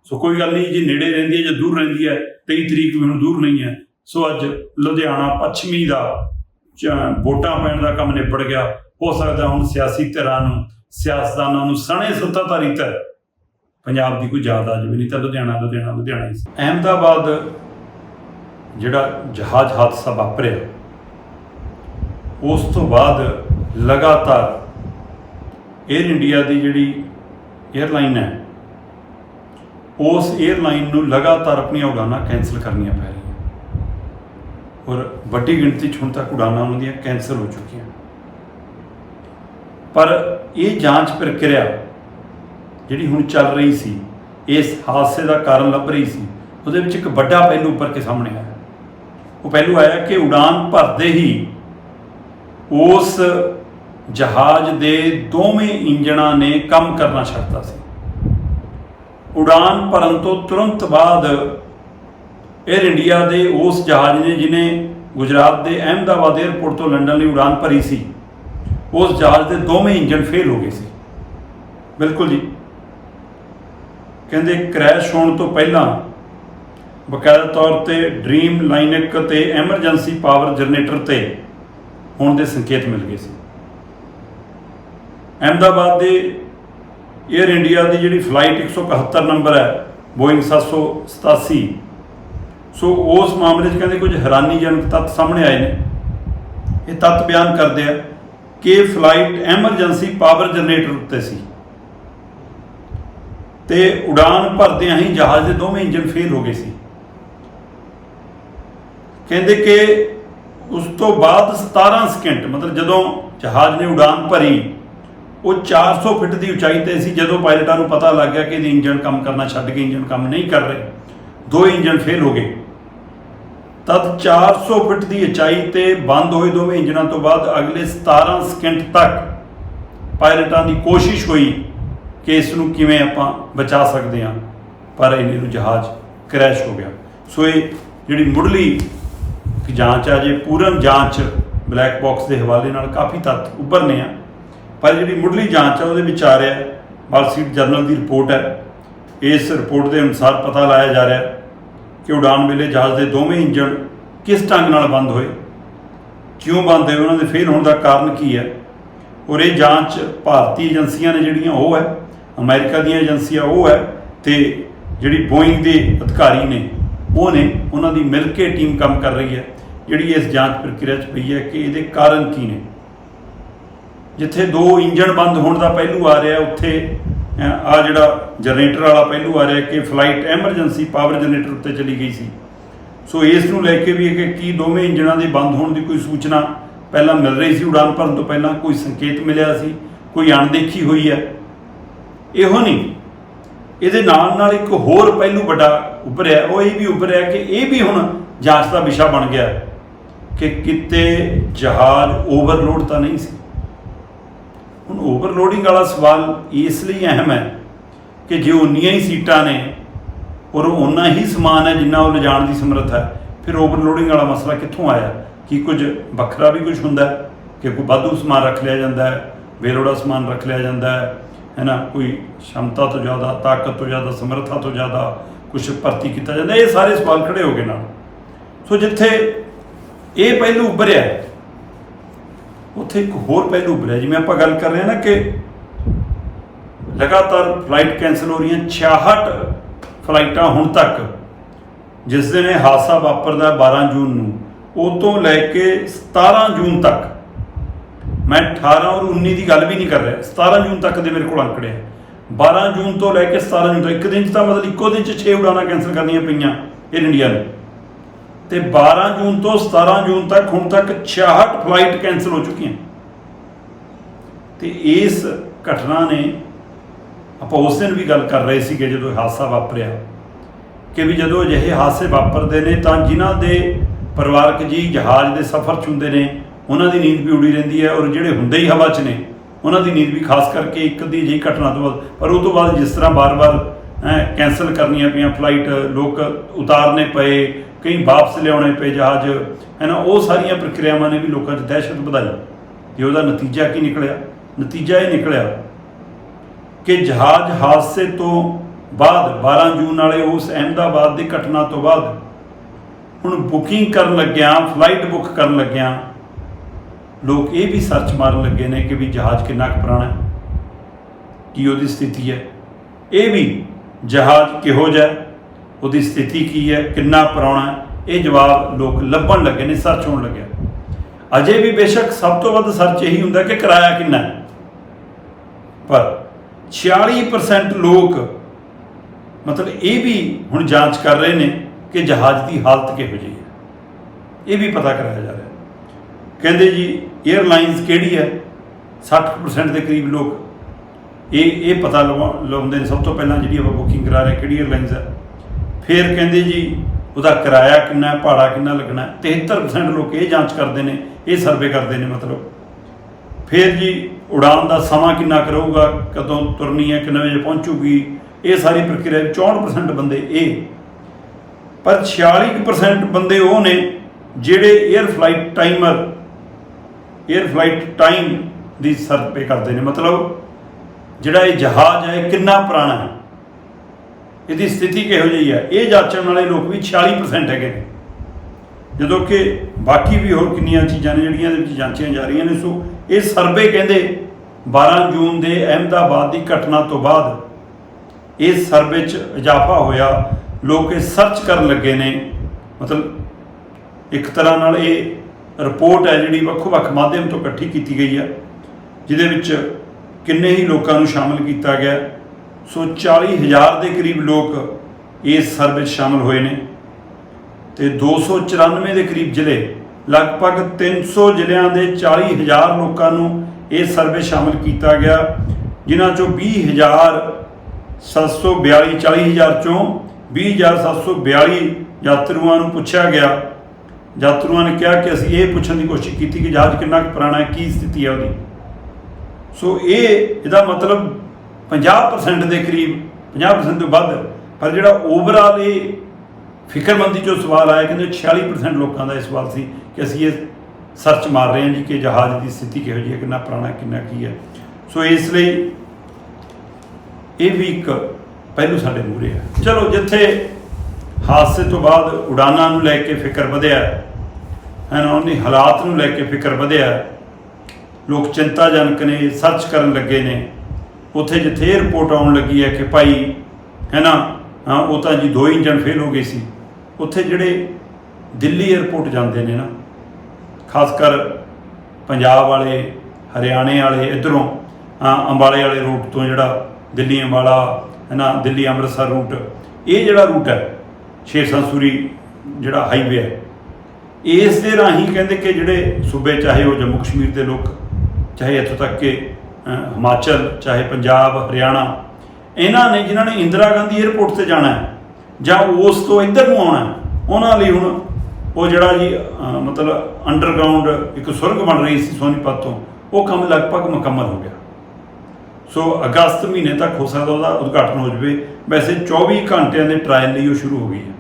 ਸੋ ਕੋਈ ਗੱਲ ਨਹੀਂ, ਜੇ ਨੇੜੇ ਰਹਿੰਦੀ ਹੈ, ਜਾਂ ਦੂਰ ਰਹਿੰਦੀ ਹੈ 23 ਤਰੀਕ ਮੈਨੂੰ ਦੂਰ ਨਹੀਂ ਹੈ। ਸੋ ਅੱਜ ਲੁਧਿਆਣਾ ਪੱਛਮੀ ਦਾ, ਚ- ਵੋਟਾਂ ਪੈਣ ਦਾ ਕੰਮ ਨਿਬੜ ਗਿਆ। ਹੋ ਸਕਦਾ ਹੁਣ ਸਿਆਸੀ ਧਿਰਾਂ ਨੂੰ, ਸਿਆਸਤਦਾਨਾਂ ਨੂੰ ਸਣੇ ਸੱਤਾਧਾਰੀ ਧਿਰ ਪੰਜਾਬ ਦੀ ਕੋਈ ਯਾਦ ਆ ਜਾਵੇ, ਨਹੀਂ ਤਾਂ ਲੁਧਿਆਣਾ ਲੁਧਿਆਣਾ ਲੁਧਿਆਣਾ ਹੀ ਸੀ। ਅਹਿਮਦਾਬਾਦ ਜਿਹੜਾ ਜਹਾਜ਼ ਹਾਦਸਾ ਵਾਪਰਿਆ, ਉਸ ਤੋਂ ਬਾਅਦ ਲਗਾਤਾਰ 에ਅਰ ਇੰਡੀਆ ਦੀ ਜਿਹੜੀ 에ਅਰਲਾਈਨ ਹੈ, ਉਸ 에ਅਰਲਾਈਨ ਨੂੰ ਲਗਾਤਾਰ ਆਪਣੀਆਂ ਉਡਾਨਾਂ ਕੈਨਸਲ ਕਰਨੀਆਂ ਪੈ ਰਹੀਆਂ। ਔਰ ਵੱਡੀ ਗਿਣਤੀ 'ਚ ਹੁਣ ਤੱਕ ਉਡਾਨਾਂ ਉਹਨਾਂ ਦੀਆਂ ਕੈਨਸਲ ਹੋ ਚੁੱਕੀਆਂ। ਪਰ ਇਹ ਜਾਂਚ ਪ੍ਰਕਿਰਿਆ ਜਿਹੜੀ ਹੁਣ ਚੱਲ ਰਹੀ ਸੀ, ਇਸ ਹਾਦਸੇ ਦਾ ਕਾਰਨ ਲੱਭ ਰਹੀ ਸੀ, ਉਹਦੇ ਵਿੱਚ ਇੱਕ ਵੱਡਾ ਪਹਿਲੂ ਉੱਪਰ ਕੇ ਸਾਹਮਣੇ ਆਇਆ। ਉਹ ਪਹਿਲੂ ਆਇਆ ਕਿ ਉਡਾਨ ਭਰਦੇ ਹੀ ਉਸ ਜਹਾਜ਼ ਦੇ ਦੋਵੇਂ ਇੰਜਣਾਂ ਨੇ ਕੰਮ ਕਰਨਾ ਛੱਡਤਾ ਸੀ। ਉਡਾਨ ਭਰਨ ਤੋਂ ਤੁਰੰਤ ਬਾਅਦ 에ਅਰ ਇੰਡੀਆ ਦੇ ਉਸ ਜਹਾਜ਼ ਨੇ ਜਿਨੇ ਗੁਜਰਾਤ ਦੇ ਅਹਿਮਦਾਬਾਦ 에ਅਰਪੋਰਟ ਤੋਂ ਲੰਡਨ ਲਈ ਉਡਾਨ ਭਰੀ ਸੀ, ਉਸ ਜਹਾਜ਼ ਦੇ ਦੋਵੇਂ ਇੰਜਣ ਫੇਲ ਹੋ ਗਏ ਸੀ। ਬਿਲਕੁਲ ਜੀ। ਕਹਿੰਦੇ ਕ੍ਰੈਸ਼ ਹੋਣ ਤੋਂ ਪਹਿਲਾਂ ਬਕਾਇਦਾ ਤੌਰ ਤੇ ਡ੍ਰੀਮ ਲਾਈਨਕ ਤੇ ਐਮਰਜੈਂਸੀ ਪਾਵਰ ਜਨਰੇਟਰ ਤੇ ਹੋਣ ਦੇ ਸੰਕੇਤ ਮਿਲ ਗਏ ਸੀ। ਅਹਿਮਦਾਬਾਦ ਦੇ 에ਅਰ ਇੰਡੀਆ ਦੀ ਜਿਹੜੀ ਫਲਾਈਟ 171 ਨੰਬਰ ਹੈ ਬੋਇੰਗ 787 ਸੋ ਉਸ ਮਾਮਲੇ 'ਚ ਕਹਿੰਦੇ ਕੁਝ ਹੈਰਾਨੀਜਨਕ ਤੱਤ ਸਾਹਮਣੇ ਆਏ ਨੇ। ਇਹ ਤੱਤ ਬਿਆਨ ਕਰਦੇ ਆ ਕਿ ਫਲਾਈਟ ਐਮਰਜੈਂਸੀ ਪਾਵਰ ਜਨਰੇਟਰ ਉੱਤੇ ਸੀ। ਤੇ ਉਡਾਨ ਭਰਦਿਆਂ ਹੀ ਜਹਾਜ਼ ਦੇ ਦੋਵੇਂ ਇੰਜਨ ਫੇਲ ਹੋ ਗਏ ਸੀ। ਕਹਿੰਦੇ ਕਿ ਉਸ ਤੋਂ ਬਾਅਦ 17 ਸਕਿੰਟ ਮਤਲਬ ਜਦੋਂ ਜਹਾਜ਼ ਨੇ ਉਡਾਨ ਭਰੀ, ਉਹ 400 ਫਿਟ ਦੀ ਉਚਾਈ ਤੇ ਸੀ, ਜਦੋਂ ਪਾਇਲਟਾਂ ਨੂੰ ਪਤਾ ਲੱਗ ਗਿਆ ਕਿ ਇਹਦੇ ਇੰਜਨ ਕੰਮ ਕਰਨਾ ਛੱਡ ਕੇ ਇੰਜਨ ਕੰਮ ਨਹੀਂ ਕਰ ਰਹੇ, ਦੋ ਇੰਜਨ ਫੇਲ ਹੋ ਗਏ। ਤਦ 400 ਫਿਟ ਦੀ ਉਚਾਈ ਤੇ ਬੰਦ ਹੋਏ ਦੋਵੇਂ ਇੰਜਨਾਂ ਤੋਂ ਬਾਅਦ ਅਗਲੇ 17 ਸਕਿੰਟ ਤੱਕ ਪਾਇਲਟਾਂ ਦੀ ਕੋਸ਼ਿਸ਼ ਹੋਈ ਕਿ ਇਸ ਨੂੰ ਕਿਵੇਂ ਆਪਾਂ ਬਚਾ ਸਕਦੇ ਹਾਂ, ਪਰ ਇਹਨੇ ਨੂੰ ਜਹਾਜ਼ ਕ੍ਰੈਸ਼ ਹੋ ਗਿਆ। ਸੋ ਇਹ ਜਿਹੜੀ ਮੁੱਢਲੀ ਕਿ ਜਾਂਚ ਆ ਜੇ, ਪੂਰਨ ਜਾਂਚ ਬਲੈਕ ਬਾਕਸ ਦੇ ਹਵਾਲੇ ਨਾਲ ਕਾਫੀ ਤੱਥ ਉੱਭਰਨੇ ਆ। ਪਰ ਜਿਹੜੀ ਮੁੱਢਲੀ ਜਾਂਚ ਆ, ਉਹਦੇ ਵਿੱਚ ਆ ਰਿਹਾ ਮਾਰਕਸ਼ੀਟ ਜਰਨਲ ਦੀ ਰਿਪੋਰਟ ਹੈ। ਇਸ ਰਿਪੋਰਟ ਦੇ ਅਨੁਸਾਰ ਪਤਾ ਲਾਇਆ ਜਾ ਰਿਹਾ ਕਿ ਉਡਾਨ ਵੇਲੇ ਜਹਾਜ਼ ਦੇ ਦੋਵੇਂ ਇੰਜਣ ਕਿਸ ਢੰਗ ਨਾਲ ਬੰਦ ਹੋਏ, ਕਿਉਂ ਬੰਦ ਹੋਏ, ਉਹਨਾਂ ਦੇ ਫੇਲ ਹੋਣ ਦਾ ਕਾਰਨ ਕੀ ਹੈ। ਔਰ ਇਹ ਜਾਂਚ ਭਾਰਤੀ ਏਜੰਸੀਆਂ ਨੇ ਜਿਹੜੀਆਂ, ਉਹ ਹੈ, ਅਮਰੀਕਾ ਦੀਆਂ ਏਜੰਸੀਆਂ, ਉਹ ਹੈ ਤੇ ਜਿਹੜੀ ਬੋਇੰਗ ਦੇ ਅਧਿਕਾਰੀ ਨੇ, ਉਹ ਨੇ ਉਹਨਾਂ ਦੀ ਮਿਲ ਕੇ ਟੀਮ ਕੰਮ ਕਰ ਰਹੀ ਹੈ। ਜਿਹੜੀ ਇਸ ਜਾਂਚ ਪ੍ਰਕਿਰਿਆ 'ਚ ਪਈ ਹੈ ਕਿ ਇਹਦੇ ਕਾਰਨ ਕੀ ਨੇ? ਜਿੱਥੇ ਦੋ ਇੰਜਣ ਬੰਦ ਹੋਣ ਦਾ ਪਹਿਲੂ ਆ ਰਿਹਾ, ਉੱਥੇ ਆ ਜਿਹੜਾ ਜਨਰੇਟਰ ਵਾਲਾ ਪਹਿਲੂ ਆ ਰਿਹਾ ਕਿ ਫਲਾਈਟ ਐਮਰਜੈਂਸੀ ਪਾਵਰ ਜਨਰੇਟਰ ਉੱਤੇ ਚਲੀ ਗਈ ਸੀ। ਸੋ ਇਸ ਨੂੰ ਲੈ ਕੇ ਵੀ ਕਿ ਕੀ ਦੋਵੇਂ ਇੰਜਣਾਂ ਦੇ ਬੰਦ ਹੋਣ ਦੀ ਕੋਈ ਸੂਚਨਾ ਪਹਿਲਾਂ ਮਿਲ ਰਹੀ ਸੀ, ਉਡਾਨ ਭਰਨ ਤੋਂ ਪਹਿਲਾਂ ਕੋਈ ਸੰਕੇਤ ਮਿਲਿਆ ਸੀ, ਕੋਈ ਅਣਦੇਖੀ ਹੋਈ ਹੈ। ਇਹੋ ਨਹੀਂ, ਇਹਦੇ ਨਾਲ ਨਾਲ ਇੱਕ ਹੋਰ ਪਹਿਲੂ ਵੱਡਾ ਉੱਭਰਿਆ, ਉਹ ਇਹ ਵੀ ਉੱਭਰਿਆ ਕਿ ਇਹ ਵੀ ਹੁਣ ਜਾਂਚ ਦਾ ਵਿਸ਼ਾ ਬਣ ਗਿਆ। ਕਿ ਕਿਤੇ ਜਹਾਜ਼ ਓਵਰਲੋਡ ਤਾਂ ਨਹੀਂ ਸੀ। ਹੁਣ ਓਵਰਲੋਡਿੰਗ ਵਾਲਾ ਸਵਾਲ ਇਸ ਲਈ ਅਹਿਮ ਹੈ ਕਿ ਜੇ ਉਨੀਆਂ ਹੀ ਸੀਟਾਂ ਨੇ ਔਰ ਉਹਨਾਂ ਹੀ ਸਮਾਨ ਹੈ ਜਿੰਨਾ ਉਹ ਲਿਜਾਣ ਦੀ ਸਮਰੱਥ ਹੈ, ਫਿਰ ਓਵਰਲੋਡਿੰਗ ਵਾਲਾ ਮਸਲਾ ਕਿੱਥੋਂ ਆਇਆ? ਕੀ ਕੁਝ ਵੱਖਰਾ ਵੀ ਕੁਝ ਹੁੰਦਾ ਕਿ ਕੋਈ ਵਾਧੂ ਸਮਾਨ ਰੱਖ ਲਿਆ ਜਾਂਦਾ ਹੈ ਬੇਲੋੜਾ ਸਮਾਨ ਰੱਖ ਲਿਆ ਜਾਂਦਾ ਹੈ ਹੈ ਨਾ ਕੋਈ ਸ਼ਮਤਾ ਤੋਂ ਜ਼ਿਆਦਾ, ਤਾਕਤ ਤੋਂ ਜ਼ਿਆਦਾ, ਸਮਰੱਥਾ ਤੋਂ ਜ਼ਿਆਦਾ ਕੁਝ ਭਰਤੀ ਕੀਤਾ ਜਾਂਦਾ, ਇਹ ਸਾਰੇ ਸਵਾਲ ਖੜੇ ਹੋ ਗਏ ਨਾਲ। ਸੋ ਜਿੱਥੇ ਇਹ ਪਹਿਲੂ ਉੱਭਰਿਆ ਉੱਥੇ ਇੱਕ ਹੋਰ ਪਹਿਲੂ ਉੱਭਰਿਆ ਜਿਵੇਂ ਆਪਾਂ ਗੱਲ ਕਰ ਰਹੇ ਹਾਂ ਨਾ ਕਿ ਲਗਾਤਾਰ ਫਲਾਈਟ ਕੈਂਸਲ ਹੋ ਰਹੀਆਂ 66 ਫਲਾਈਟਾਂ ਹੁਣ ਤੱਕ, ਜਿਸ ਦਿਨ ਇਹ ਹਾਦਸਾ ਵਾਪਰਦਾ ਹੈ 12 ਜੂਨ ਨੂੰ, ਉਹ ਤੋਂ ਲੈ ਕੇ 17 ਜੂਨ ਤੱਕ। ਮੈਂ 18 ਔਰ 19 ਦੀ ਗੱਲ ਵੀ ਨਹੀਂ ਕਰ ਰਿਹਾ 17 ਜੂਨ ਤੱਕ ਦੇ ਮੇਰੇ ਕੋਲ ਅੰਕੜੇ ਹੈ 12 ਜੂਨ ਤੋਂ ਲੈ ਕੇ 17 ਜੂਨ ਤੱਕ, ਇੱਕ ਦਿਨ 'ਚ ਤਾਂ ਮਤਲਬ ਇੱਕੋ ਦਿਨ 'ਚ 6 ਉਡਾਨਾਂ ਕੈਂਸਲ ਕਰਨੀਆਂ ਪਈਆਂ ਏਅਰ ਇੰਡੀਆ ਨੂੰ। ਤੇ 12 ਜੂਨ ਤੋਂ 17 ਜੂਨ ਤੱਕ ਹੁਣ ਤੱਕ 66 ਫਲਾਈਟ ਕੈਂਸਲ ਹੋ ਚੁੱਕੀਆਂ। ਤੇ ਇਸ ਘਟਨਾ ਨੇ ਆਪਾਂ ਉਸ ਦਿਨ ਵੀ ਗੱਲ ਕਰ ਰਹੇ ਸੀਗੇ ਜਦੋਂ ਇਹ ਹਾਦਸਾ ਵਾਪਰਿਆ ਕਿ ਵੀ ਜਦੋਂ ਅਜਿਹੇ ਹਾਦਸੇ ਵਾਪਰਦੇ ਨੇ ਤਾਂ ਜਿਨ੍ਹਾਂ ਦੇ ਪਰਿਵਾਰਕ ਜੀ ਜਹਾਜ਼ ਦੇ ਸਫ਼ਰ 'ਚ ਹੁੰਦੇ ਨੇ, ਉਹਨਾਂ ਦੀ ਨੀਂਦ ਵੀ ਉਡੀ ਰਹਿੰਦੀ ਹੈ ਔਰ ਜਿਹੜੇ ਹੁੰਦੇ ਹੀ ਹਵਾ 'ਚ ਨੇ, ਉਹਨਾਂ ਦੀ ਨੀਂਦ ਵੀ ਖਾਸ ਕਰਕੇ ਇੱਕ ਦੀ ਅਜਿਹੀ ਘਟਨਾ ਤੋਂ ਬਾਅਦ, ਪਰ ਉਹ ਤੋਂ ਬਾਅਦ ਜਿਸ ਤਰ੍ਹਾਂ ਬਾਰ-ਬਾਰ ਕੈਂਸਲ ਕਰਨੀਆਂ ਪਈਆਂ ਫਲਾਈਟ ਲੋਕ ਉਤਾਰਨੇ ਪਏ ਕਈ ਵਾਪਸ ਲਿਆਉਣੇ ਪਏ ਜਹਾਜ਼, ਹੈ ਨਾ, ਉਹ ਸਾਰੀਆਂ ਪ੍ਰਕਿਰਿਆਵਾਂ ਨੇ ਵੀ ਲੋਕਾਂ 'ਚ ਦਹਿਸ਼ਤ ਵਧਾਈ। ਤੇ ਉਹਦਾ ਨਤੀਜਾ ਕੀ ਨਿਕਲਿਆ? ਨਤੀਜਾ ਇਹ ਨਿਕਲਿਆ ਕਿ ਜਹਾਜ਼ ਹਾਦਸੇ ਤੋਂ ਬਾਅਦ 12 ਜੂਨ ਵਾਲੇ ਉਸ ਅਹਿਮਦਾਬਾਦ ਦੀ ਘਟਨਾ ਤੋਂ ਬਾਅਦ, ਹੁਣ ਬੁਕਿੰਗ ਕਰਨ ਲੱਗਿਆਂ ਫਲਾਈਟ ਬੁੱਕ ਕਰਨ ਲੱਗਿਆ, ਲੋਕ ਇਹ ਵੀ ਸਰਚ ਮਾਰਨ ਲੱਗੇ ਨੇ ਕਿ ਵੀ ਜਹਾਜ਼ ਕਿੰਨਾ ਕੁ ਪੁਰਾਣਾ ਹੈ, ਕੀ ਉਹਦੀ ਸਥਿਤੀ ਹੈ। ਇਹ ਵੀ ਜਹਾਜ਼ ਕਿਹੋ ਜਿਹਾ ਉਹਦੀ ਸਥਿਤੀ ਕੀ ਹੈ, ਕਿੰਨਾ ਪੁਰਾਣਾ ਇਹ ਜਵਾਬ ਲੋਕ ਲੱਭਣ ਲੱਗੇ ਨੇ ਸਰਚ ਹੋਣ ਲੱਗਿਆ ਅਜੇ ਵੀ ਬੇਸ਼ੱਕ ਸਭ ਤੋਂ ਵੱਧ ਸਰਚ ਇਹੀ ਹੁੰਦਾ ਕਿ ਕਿਰਾਇਆ ਕਿੰਨਾ ਹੈ। ਪਰ 46% ਲੋਕ ਮਤਲਬ ਇਹ ਵੀ ਹੁਣ ਜਾਂਚ ਕਰ ਰਹੇ ਨੇ ਕਿ ਜਹਾਜ਼ ਦੀ ਹਾਲਤ ਕਿਹੋ ਜਿਹੀ ਹੈ। ਇਹ ਵੀ ਪਤਾ ਕਰਾਇਆ ਜਾ ਰਿਹਾ ਕਹਿੰਦੇ ਜੀ 에ਅਰਲਾਈਨਸ ਕਿਹੜੀ ਹੈ? 60% ਦੇ ਕਰੀਬ ਲੋਕ। ਇਹ ਇਹ ਪਤਾ ਲਵਾ- ਲਾਉਂਦੇ ਨੇ। ਸਭ ਤੋਂ ਪਹਿਲਾਂ ਜਿਹੜੀ ਆਪਾਂ ਬੁਕਿੰਗ ਕਰਾ ਰਹੇ ਕਿਹੜੀ 에ਅਰਲਾਈਨਸ ਹੈ? ਫਿਰ ਕਹਿੰਦੇ ਜੀ, ਉਹਦਾ ਕਿਰਾਇਆ ਕਿੰਨਾ ਹੈ, ਭਾੜਾ ਕਿੰਨਾ ਲੱਗਣਾ ਹੈ? 73% ਲੋਕ ਇਹ ਜਾਂਚ ਕਰਦੇ ਨੇ, ਇਹ ਸਰਵੇ ਕਰਦੇ ਨੇ ਮਤਲਬ। ਫਿਰ ਜੀ ਉਡਾਨ ਦਾ ਸਮਾਂ ਕਿੰਨਾ ਕੁ ਕਰੂਗਾ ਕਦੋਂ ਤੁਰਨੀ ਹੈ, ਕਿੰਨੇ ਵਜੇ ਪਹੁੰਚੂਗੀ? ਇਹ ਸਾਰੀ ਪ੍ਰਕਿਰਿਆ 64% ਬੰਦੇ ਇਹ। ਪਰ 46% ਬੰਦੇ ਉਹ ਨੇ, ਜਿਹੜੇ air flight timer air flight time ਦੀ ਸਰਵੇ ਕਰਦੇ ਨੇ। ਮਤਲਬ, ਜਿਹੜਾ ਇਹ ਜਹਾਜ਼ ਹੈ, ਇਹ ਕਿੰਨਾ ਪੁਰਾਣਾ ਹੈ? ਇਹਦੀ ਸਥਿਤੀ ਕਿਹੋ ਜਿਹੀ ਹੈ? ਇਹ ਜਾਂਚਣ ਵਾਲੇ ਲੋਕ ਵੀ 46% ਹੈਗੇ ਨੇ। ਜਦੋਂ ਕਿ ਬਾਕੀ ਵੀ ਹੋਰ ਕਿੰਨੀਆਂ ਚੀਜ਼ਾਂ ਨੇ ਜਿਹੜੀਆਂ ਇਹਦੇ ਵਿੱਚ ਜਾਂਚੀਆਂ ਜਾ ਰਹੀਆਂ ਨੇ, ਸੋ ਇਹ ਸਰਵੇ ਕਹਿੰਦੇ 12 ਜੂਨ ਦੇ ਅਹਿਮਦਾਬਾਦ ਦੀ ਘਟਨਾ ਤੋਂ ਬਾਅਦ ਇਹ ਸਰਵੇ 'ਚ ਇਜ਼ਾਫਾ ਹੋਇਆ। ਲੋਕ ਇਹ ਸਰਚ ਕਰਨ ਲੱਗੇ ਨੇ। ਮਤਲਬ ਇੱਕ ਤਰ੍ਹਾਂ ਨਾਲ ਇਹ ਰਿਪੋਰਟ ਹੈ ਜਿਹੜੀ ਵੱਖੋ-ਵੱਖ ਮਾਧਿਅਮ ਤੋਂ ਇਕੱਠੀ ਕੀਤੀ ਗਈ ਹੈ, ਜਿਹਦੇ ਵਿੱਚ ਕਿੰਨੇ ਹੀ ਲੋਕਾਂ ਨੂੰ ਸ਼ਾਮਲ ਕੀਤਾ ਗਿਆ। ਸੋ 40000 ਦੇ ਕਰੀਬ ਲੋਕ ਇਸ ਸਰਵੇ 'ਚ ਸ਼ਾਮਲ ਹੋਏ ਨੇ ਤੇ 294 ਦੇ ਕਰੀਬ ਜ਼ਿਲ੍ਹੇ, ਲਗਭਗ 300 ਜ਼ਿਲ੍ਹਿਆਂ ਦੇ 40000 ਲੋਕਾਂ ਨੂੰ ਇਹ ਸਰਵੇ ਸ਼ਾਮਲ ਕੀਤਾ ਗਿਆ, ਜਿਨ੍ਹਾਂ ਚੋਂ 20000 742 40000 ਚੋਂ 20742 ਯਾਤਰੂਆਂ ਨੂੰ ਪੁੱਛਿਆ ਗਿਆ। ਯਾਤਰੂਆਂ ਨੇ ਕਿਹਾ ਕਿ ਅਸੀਂ ਇਹ ਪੁੱਛਣ ਦੀ ਕੋਸ਼ਿਸ਼ ਕੀਤੀ ਕਿ ਜਹਾਜ਼ ਕਿੰਨਾ ਕੁ ਪੁਰਾਣਾ ਹੈ, ਕੀ ਸਥਿਤੀ ਹੈ ਉਹਦੀ। ਸੋ ਇਹ, ਇਹਦਾ ਮਤਲਬ 50% ਦੇ ਕਰੀਬ 50% ਤੋਂ ਵੱਧ। ਪਰ ਜਿਹੜਾ ਓਵਰਆਲ ਇਹ ਫਿਕਰਮੰਦੀ ਚੋਂ ਸਵਾਲ ਆਇਆ, ਕਹਿੰਦੇ 46% ਲੋਕਾਂ ਦਾ ਇਹ ਸਵਾਲ ਸੀ ਕਿ ਅਸੀਂ ਇਹ ਸਰਚ ਮਾਰ ਰਹੇ ਹਾਂ ਜੀ ਕਿ ਜਹਾਜ਼ ਦੀ ਸਥਿਤੀ ਕਿਹੋ ਜਿਹੀ ਹੈ, ਕਿੰਨਾ ਪੁਰਾਣਾ, ਕਿੰਨਾ ਕੀ ਹੈ। ਸੋ ਇਸ ਲਈ ਇਹ ਵੀ ਇੱਕ ਪਹਿਲੂ ਸਾਡੇ ਮੂਹਰੇ ਹੈ ਚਲੋ, ਜਿੱਥੇ ਹਾਦਸੇ ਤੋਂ ਬਾਅਦ ਉਡਾਨਾਂ ਨੂੰ ਲੈ ਕੇ ਫਿਕਰ ਵਧਿਆ, ਹੈ ਨਾ, ਉਹਨੇ ਹਾਲਾਤ ਨੂੰ ਲੈ ਕੇ ਫਿਕਰ ਵਧਿਆ, ਲੋਕ ਚਿੰਤਾਜਨਕ ਨੇ ਸਰਚ ਕਰਨ ਲੱਗੇ ਨੇ। ਉੱਥੇ ਜਿੱਥੇ ਇਹ ਰਿਪੋਰਟ ਆਉਣ ਲੱਗੀ ਹੈ ਕਿ ਭਾਈ ਹੈ ਨਾ? ਹਾਂ, ਉਹ ਤਾਂ ਜੀ ਦੋ ਇੰਜਣ ਫੇਲ ਹੋ ਗਏ ਸੀ। ਉੱਥੇ ਜਿਹੜੇ ਦਿੱਲੀ 에ਅਰਪੋਰਟ ਜਾਂਦੇ ਨੇ ਨਾ ਖਾਸ ਕਰ ਪੰਜਾਬ ਵਾਲੇ ਹਰਿਆਣੇ ਵਾਲੇ ਇਧਰੋਂ ਅੰਬਾਲੇ ਵਾਲੇ ਰੂਟ ਤੋਂ ਜਿਹੜਾ ਦਿੱਲੀ ਅੰਬਾਲਾ ਹੈ ਨਾ ਦਿੱਲੀ ਅੰਮ੍ਰਿਤਸਰ ਰੂਟ ਇਹ ਜਿਹੜਾ ਰੂਟ ਹੈ ਸ਼ੇਰ ਸੰਸੂਰੀ ਜਿਹੜਾ ਹਾਈਵੇ ਹੈ ਇਸ ਦੇ ਰਾਹੀਂ ਕਹਿੰਦੇ ਕਿ ਜਿਹੜੇ ਸੂਬੇ ਚਾਹੇ ਉਹ ਜੰਮੂ ਕਸ਼ਮੀਰ ਦੇ ਲੋਕ ਚਾਹੇ ਇੱਥੋਂ ਤੱਕ ਕਿ ਹਿਮਾਚਲ, ਚਾਹੇ ਪੰਜਾਬ, ਹਰਿਆਣਾ, ਇਹਨਾਂ ਨੇ, ਜਿਨ੍ਹਾਂ ਨੇ ਇੰਦਰਾ ਗਾਂਧੀ 에ਅਰਪੋਰਟ ਤੇ ਜਾਣਾ ਹੈ, ਜਾਂ ਉਸ ਤੋਂ ਇੱਧਰ ਨੂੰ ਆਉਣਾ ਉਹਨਾਂ ਲਈ ਹੁਣ ਉਹ ਜਿਹੜਾ ਜੀ ਮਤਲਬ ਅੰਡਰਗਰਾਉਂਡ ਇੱਕ ਸੁਰਗ ਬਣ ਰਹੀ ਸੀ ਸੋਨੀਪਤ ਤੋਂ, ਉਹ ਕੰਮ ਲਗਭਗ ਮੁਕੰਮਲ ਹੋ ਗਿਆ। ਸੋ ਅਗਸਤ ਮਹੀਨੇ ਤੱਕ ਹੋ ਸਕਦਾ ਉਹਦਾ ਉਦਘਾਟਨ ਹੋ ਜਾਵੇ। ਵੈਸੇ 24 ਘੰਟਿਆਂ ਦੇ ਟ੍ਰਾਇਲ ਲਈ ਉਹ ਸ਼ੁਰੂ ਹੋ ਗਈ ਹੈ।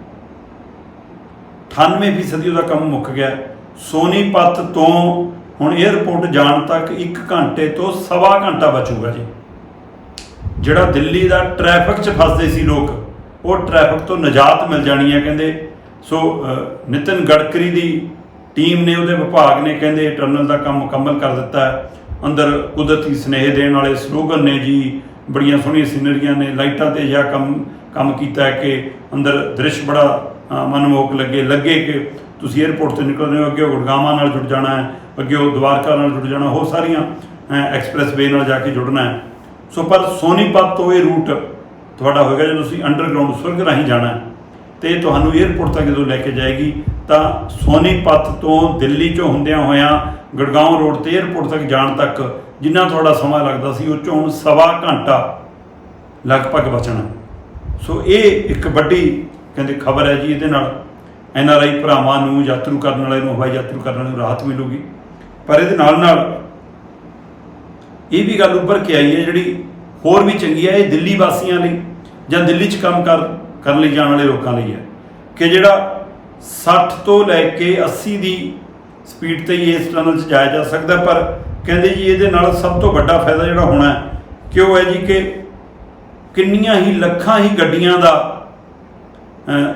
98 ਫੀਸਦੀ ਉਹਦਾ ਕੰਮ ਮੁੱਕ ਗਿਆ। ਸੋਨੀਪਤ ਤੋਂ ਹੁਣ 에ਅਰਪੋਰਟ ਜਾਣ ਤੱਕ 1 ਘੰਟੇ ਤੋਂ ਸਵਾ ਘੰਟਾ ਬਚੂਗਾ ਜੀ। ਜਿਹੜਾ ਦਿੱਲੀ ਦਾ ਟ੍ਰੈਫਿਕ 'ਚ ਫਸਦੇ ਸੀ ਲੋਕ ਉਹ ਟ੍ਰੈਫਿਕ ਤੋਂ ਨਜਾਤ ਮਿਲ ਜਾਣੀ ਹੈ ਕਹਿੰਦੇ। ਸੋ ਅ, ਨਿਤਿਨ ਗਡਕਰੀ ਦੀ ਟੀਮ ਨੇ ਉਹਦੇ ਵਿਭਾਗ ਨੇ ਕਹਿੰਦੇ ਟਰਨਲ ਦਾ ਕੰਮ ਮੁਕੰਮਲ ਕਰ ਦਿੱਤਾ ਅੰਦਰ ਕੁਦਰਤੀ ਸਨੇਹ ਦੇਣ ਵਾਲੇ ਸਲੋਗਨ ਨੇ ਜੀ ਬੜੀਆਂ ਸੋਹਣੀਆਂ ਸੀਨਰੀਆਂ ਨੇ ਲਾਈਟਾਂ ਤੇ ਜਿਹਾ ਕੰਮ ਕੰਮ ਕੀਤਾ ਕਿ ਅੰਦਰ ਦ੍ਰਿਸ਼ ਬੜਾ ਮਨਮੋਹਕ ਲੱਗੇ ਲੱਗੇ ਕਿ ਤੁਸੀਂ 에어ਪੋਰਟ ਤੋਂ ਨਿਕਲਦੇ ਹੋ, ਅੱਗੇ ਉਹ ਗੁੜਗਾਵਾਂ ਨਾਲ ਜੁੜ ਜਾਣਾ ਹੈ, ਅੱਗੇ ਉਹ ਦਵਾਰਕਾ ਨਾਲ ਜੁੜ ਜਾਣਾ ਹੋਰ ਸਾਰੀਆਂ ਐਕਸਪ੍ਰੈਸ ਵੇ ਨਾਲ ਜਾ ਕੇ ਜੁੜਨਾ ਹੈ। ਸੋ ਪਰ ਸੋਨੀਪਤ ਤੋਂ ਇਹ ਰੂਟ ਤੁਹਾਡਾ ਹੋਏਗਾ ਜੇ ਤੁਸੀਂ ਅੰਡਰਗਰਾਉਂਡ ਸੁਰਗ ਰਾਹੀਂ ਜਾਣਾ ਹੈ। ਤੇ ਤੁਹਾਨੂੰ 에어ਪੋਰਟ ਤੱਕ ਜਦੋਂ ਲੈ ਕੇ ਜਾਏਗੀ, ਤਾਂ ਸੋਨੀਪਤ ਤੋਂ ਦਿੱਲੀ ਚੋਂ ਹੁੰਦਿਆਂ ਹੋਇਆਂ ਗੜਗਾਉਂ ਰੋਡ ਤੇ 에어ਪੋਰਟ ਤੱਕ ਜਾਣ ਤੱਕ ਜਿੰਨਾ ਤੁਹਾਡਾ ਸਮਾਂ ਲੱਗਦਾ ਸੀ, ਉਹ ਚੋਂ ਹੁਣ ਸਵਾ ਘੰਟਾ ਲਗਭਗ ਬਚਣਾ ਸੋ ਇਹ ਇੱਕ ਵੱਡੀ ਕਹਿੰਦੇ ਖਬਰ ਹੈ ਜੀ ਇਹਦੇ ਨਾਲ। ਐਨ ਆਰ ਆਈ ਭਰਾਵਾਂ ਨੂੰ ਯਾਤਰੂ ਕਰਨ ਵਾਲੇ ਨੂੰ, ਹਵਾਈ ਯਾਤਰੂ ਕਰਨ ਵਾਲੇ ਨੂੰ ਰਾਹਤ ਮਿਲੂਗੀ। ਪਰ ਇਹਦੇ ਨਾਲ ਨਾਲ ਇਹ ਵੀ ਗੱਲ ਉੱਪਰ ਕੇ ਆਈ ਹੈ, ਜਿਹੜੀ ਹੋਰ ਵੀ ਚੰਗੀ ਹੈ, ਇਹ ਦਿੱਲੀ ਵਾਸੀਆਂ ਲਈ ਜਾਂ ਦਿੱਲੀ 'ਚ ਕੰਮ ਕਰ, ਕਰਨ ਲਈ ਜਾਣ ਵਾਲੇ ਲੋਕਾਂ ਲਈ ਹੈ ਕਿ ਜਿਹੜਾ 60 ਤੋਂ ਲੈ ਕੇ 80 ਦੀ ਸਪੀਡ ਤੇ ਹੀ ਇਸ ਟਨਲ 'ਚ ਜਾਇਆ ਜਾ ਸਕਦਾ ਪਰ ਕਹਿੰਦੇ ਜੀ ਇਹਦੇ ਨਾਲ ਸਭ ਤੋਂ ਵੱਡਾ ਫਾਇਦਾ ਜਿਹੜਾ ਹੋਣਾ ਹੈ ਕਿ ਉਹ ਹੈ ਜੀ ਕਿ ਕਿੰਨੀਆਂ ਹੀ ਲੱਖਾਂ ਹੀ ਗੱਡੀਆਂ ਦਾ